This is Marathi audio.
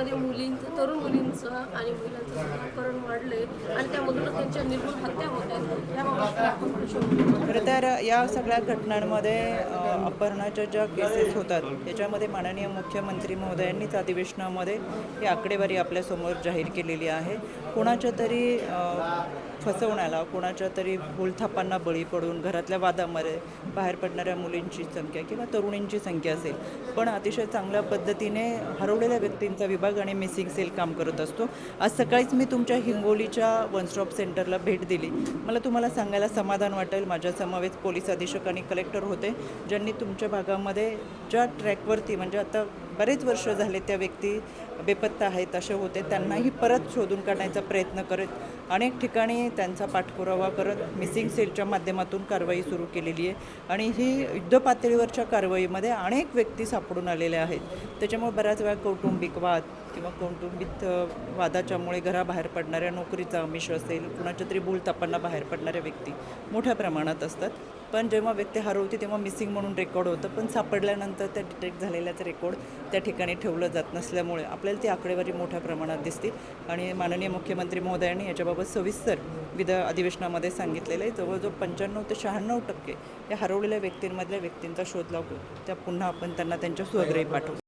समाजामध्ये मुलींचं तरुण मुलींचं आणि महिलांचं वाढलं आहे आणि त्यामधूनच त्यांच्या निर्मूळ हत्या होत आहेत. खरं तर या सगळ्या घटनांमध्ये अपहरणाच्या ज्या केसेस होतात त्याच्यामध्ये माननीय मुख्यमंत्री महोदयांनीच अधिवेशनामध्ये ही आकडेवारी आपल्यासमोर जाहीर केलेली आहे. कोणाच्या तरी फसवण्याला कोणाच्या तरी भूलथापांना बळी पडून घरातल्या वादामध्ये बाहेर पडणाऱ्या मुलींची संख्या किंवा तरुणींची संख्या असेल पण अतिशय चांगल्या पद्धतीने हरवलेल्या व्यक्तींचा विभाग आणि मिसिंग सेल काम करत असतो. आज सकाळीच मी तुमच्या हिंगोलीच्या वन स्टॉप सेंटरला भेट दिली. मला तुम्हाला सांगायला समाधान वाटेल. माझ्यासमवेत पोलीस अधीक्षक आणि कलेक्टर होते ज्यांनी तुमच्या भागामध्ये ज्या ट्रॅकवरती म्हणजे आता बरेच वर्ष झाले त्या व्यक्ती बेपत्ता आहेत असे होते. त्यांनाही परत शोधून काढण्याचा प्रयत्न करत अनेक ठिकाणी त्यांचा पाठपुरावा करत मिसिंग सेलच्या माध्यमातून कारवाई सुरू केलेली आहे. आणि ही युद्धपातळीवरच्या कारवाईमध्ये अनेक व्यक्ती सापडून आलेल्या आहेत. त्याच्यामुळे बऱ्याच वेळा कौटुंबिक वाद किंवा कौटुंबिक वादाच्यामुळे घराबाहेर पडणाऱ्या नोकरीचा अमिष असेल कुणाच्या तरी भूलतापांना बाहेर पडणाऱ्या व्यक्ती मोठ्या प्रमाणात असतात. पण जेव्हा व्यक्ती हरवते तेव्हा मिसिंग म्हणून रेकॉर्ड होतं. पण सापडल्यानंतर त्या डिटेक्ट झालेल्याचं रेकॉर्ड त्या ठिकाणी ठेवलं जात नसल्यामुळे आपल्याला ती आकडेवारी मोठ्या प्रमाणात दिसते. आणि माननीय मुख्यमंत्री महोदयांनी याच्याबाबत सविस्तर विध अधिवेशनामध्ये सांगितलेलं आहे. जवळजवळ पंच्याण्णव ते शहाण्णव टक्के या हरवलेल्या व्यक्तींमधल्या व्यक्तींचा शोध लागू त्या पुन्हा आपण त्यांना त्यांच्या स्वग्रही पाठवू.